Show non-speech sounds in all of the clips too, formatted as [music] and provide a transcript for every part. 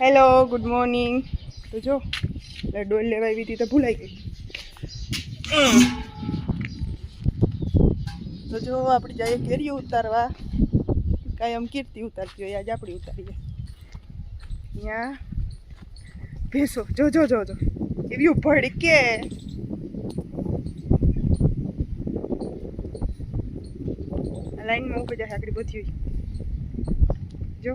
Hello good morning તો જો ડોલ લેવા આવી હતી તો ભૂલાઈ ગઈ. તો જો, આપણે જઈએ કેરીઓ ઉતારવા. કાયમ કીર્તિ ઉતારતી હોય, આજે આપણે ઉતારીએ. ત્યાં ભેસો, જો જો જો જો. એવી ભડકે લાઈનમાં ઊભી જાય આકડી બધી જો.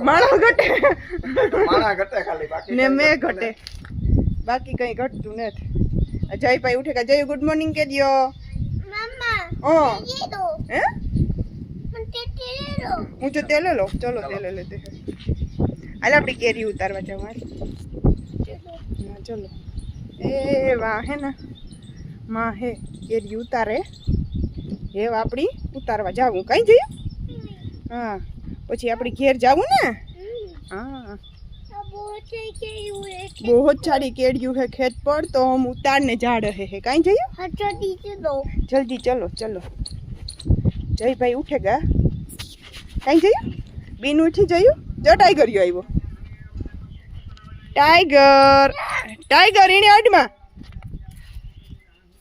માણસ ઘટે ને મેં ઘટે બાકી કઈ ઘટતું નથી જયભાઈ ઉઠે કે જય ગુડ મોર્નિંગ કે દિયો ઓ હે હું તો તેલે લો ચલો તેલે લેતે હાલ આપણી કેરી ઉતારવા જાવ હાલ હા ચલો એ વાહ હે ને માં હે કેરી ઉતારે એ આપણી ઉતારવા જાવું કઈ જઈએ હા પછી આપણી ઘેર જાવું ને હા બહુ જ સારી કેડિયું है खेत पर तो हम उतारने जा रहे हैं कहीं जाइए जल्दी चलो चलो जय भाई उठेगा कहीं जाइए बीन उठी जाइयो जो टाइगर यो આવ્યો ટાઈગર ટાઈગર એને અડમાં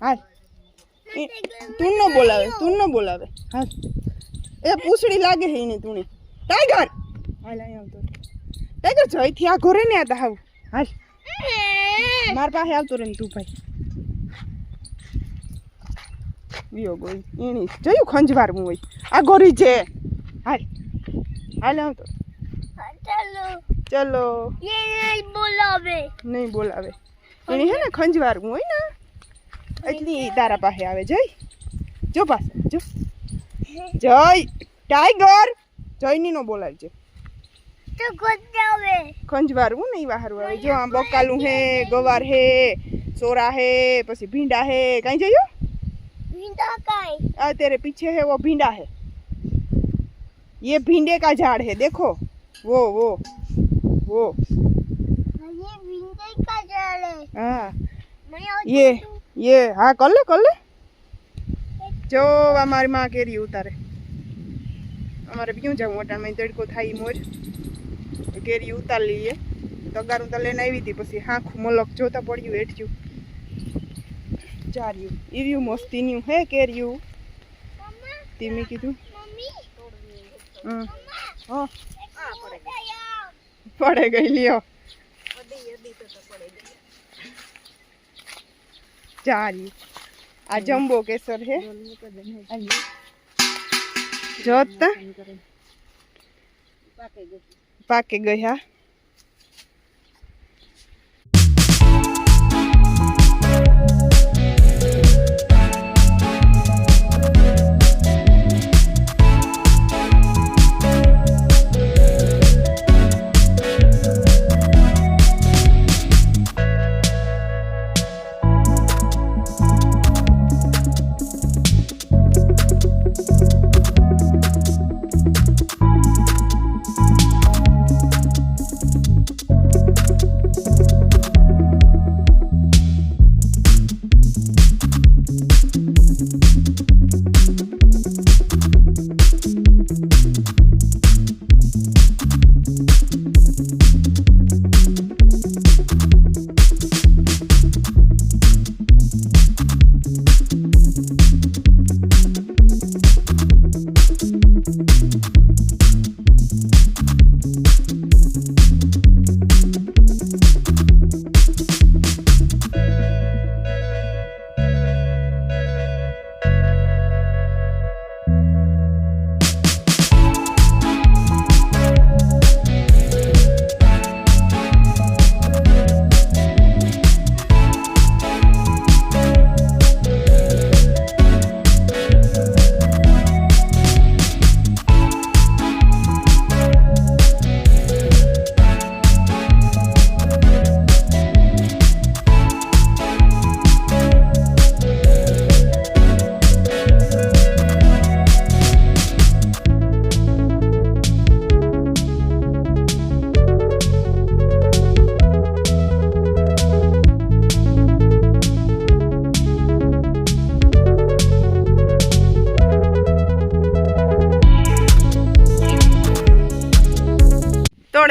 હાલ ઈ- તું ન બોલાવે તું ન બોલાવે હાલ એ પૂછડી લાગે છે એની તુણે. ટાઈગર હાલ અહીંયા આવતો. ટાઈગર જઈથી આ ઘરે ને આતા હાવ. હાલ. માર પાસે આવતો રે ને તું ભાઈ. વિયો ગોઈ એની જોયું ખંજવાર હું હોય. આ ગોરી છે. હાલ. હાલ આવતો. ચલો. નહીં બોલાવે. એની હે ને ખંજવાર હું હોય ને એટલી તારા પાસે આવે. જઈ જો પાસે જો. जय टाइगर जयनी नो बोला जे तो कौन जावे कौन जवार वो नहीं बाहर हुआ जो हम बकालू है गोवार है सोरा है पसी भिंडा है कहीं जाइयो भिंडा कहीं आ तेरे पीछे है वो भिंडा है ये भिंडे का झाड़ है देखो वो वो वो ये भिंडे का झाड़ है हाँ ये ये हाँ कॉल ले कॉल ले જો અમારી માં કેરી ઉતારે અમારે ક્યું જવું અટાણમાં તડકો થાય મોર કેરી ઉતાર લઈએ તગારું તો લઈને આવી હતી પછી હાંખું મલક જોતા પડ્યું હેઠ્યું ચાર્યું એવ્યું મસ્તીનું હે કેર્યું ધીમે કીધું હમ હા પડે ગઈ લ્યો ચાર્યું આ જમ્બો કેસર હે જોતા પાકે ગયા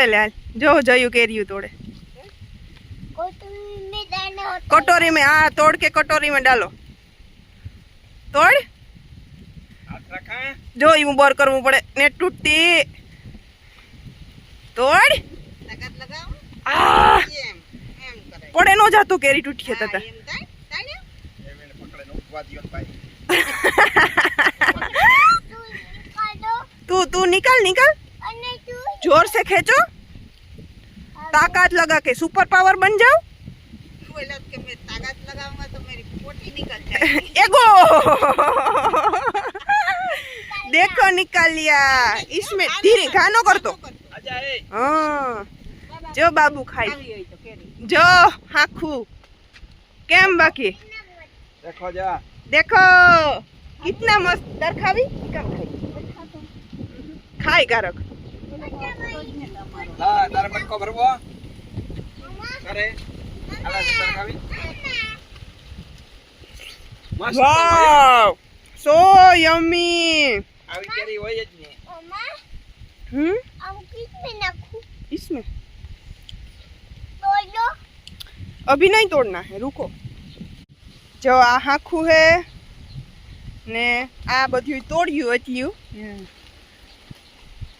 तोड़े ले आल जो जयु के रियो तोड़े कटोरी में कटोरी में हाँ तोड़ के कटोरी में डालो तोड़ जो यूँ बोर करव पड़े ने टूटती तोड़ लगत पड़े नो जातो केरी टूटी है तता तू तू निकल निकल जोर से खींचो ताकत लगा के सुपर पावर बन जाओ एगो देखो निकाल लिया इसमें धीरे गानो कर दो हाँ जो बाबू खाई जो हाखू केम बाकी देखो जा देखो कितना मस्त दरखावी कम खाई खाई कारक લા તારે મટકો ભરવો કરે આલા જતર ખાવી મસ્ત वाव सो यम्मी આવી કેરી હોય જ ને हम्म इसमें अभी नहीं तोड़ना है रुको જો આ હાખું હે ને આ બધું તોડ્યું હતું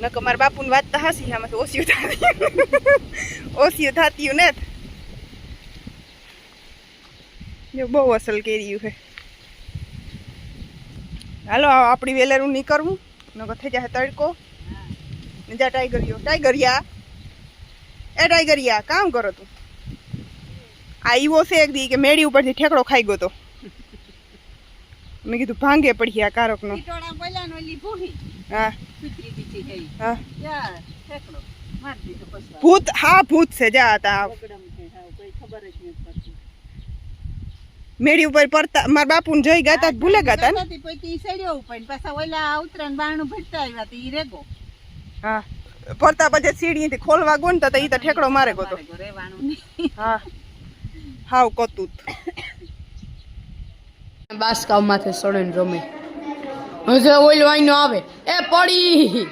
નક મારા બાપુને વાત તો હાસી આમાંથી ઓછું થતી ઓછું થતું ને જો બહુ અસલ કેર્યું છે હાલો આપણી વેલેરું નીકળવું નકર થઈ જાય તડકો જા ટાઈગરિયો ટાઈગરિયા એ ટાઈગરિયા કામ કરો તું આ ઈવો છે એક દી કે મેળી ઉપરથી ઠેકડો ખાઈ ગયો તો મેં કીધું ભાંગે પડી આ કારકનો હા ભૂત હા ભૂત છે જા હતા. મેળી ઉપર પડતા મારા બાપુ ને જોઈ ગયા તા તો ભૂલે ગયા ઈ રેગો. હા. પડતા પછી સીડીથી ખોલવા ગો ને તો ઈ તો ઠેકડો મારે ગોતો હા. [laughs] હાવ કતું બાસકાવ માથે સડે ને રમે. હજે ઓઈલ વાઈનો આવે. એ પડી.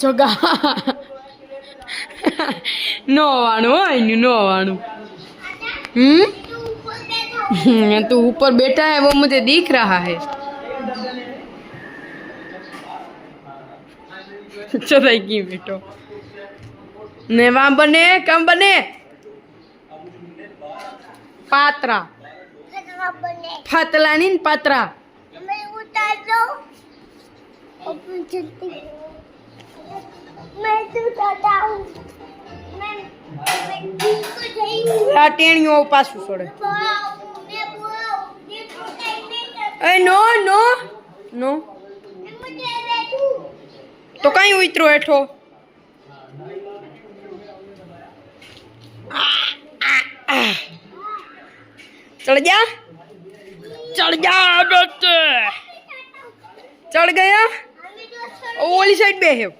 જગા નો વાણું હોય નું નો વાણું હમ तू ऊपर बैठा है वो मुझे दिख रहा है चलाई की बेटो ने वहां बने कम बने पात्रा फातलानी न पात्रा આ ટેણીઓ પાછું છોડે એ નો નો નો. તો કઈ ઉતરો એઠો ચડ ગયા ચડ ગયા બેટે ચડ ગયા. ઓલી સાઈડ બે બેહ્યો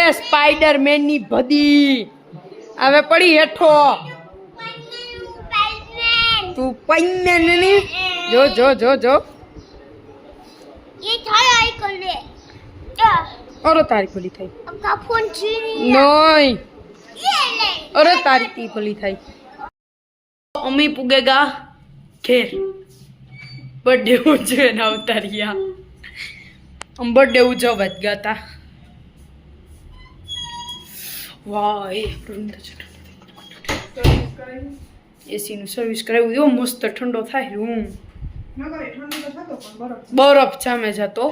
એ સ્પાઈડરમેનની ભદી. હવે પડી હેઠો. તું પૈમેનની જો જો જો જો. અરે તારી ખોલી થઈ. નહીં અરે તારી તી ખોલી થઈ. અમી પૂગેગા, ઘેર. બર્થડે ઉજવે ના ઉતારિયા બર્થડે ઉજવવા જ ગયા વાહ એ એસીનું સર્વિસ કરાવ્યું એવો મસ્ત ઠંડો થાય રૂમ. ન કરે ઠંડુ તો થતો પણ બરફ બરફ જામે જતો.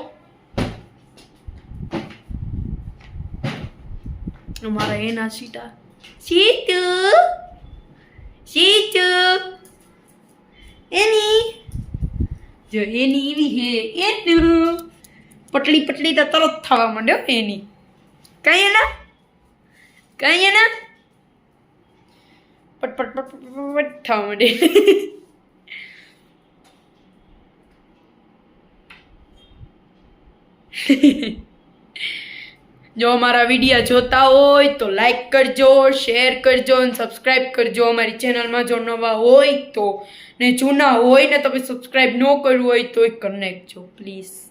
અમારા એના સીટા સીટુ સીટુ એની? જો એની એવી હે એનું. પટલી પટલી તો તરત થવા માંડ્યો એની. કઈ એના? કઈ એના પટપટ પટ પટ પટ પટ પટ થવા માંડે જો અમારા વિડીયા જોતા હોય તો લાઈક કરજો શેર કરજો અને સબસ્ક્રાઈબ કરજો અમારી ચેનલમાં જો નવા હોય તો ને જૂના હોય ને તમે સબસ્ક્રાઈબ ન કર્યું હોય તો કરી નાખજો પ્લીઝ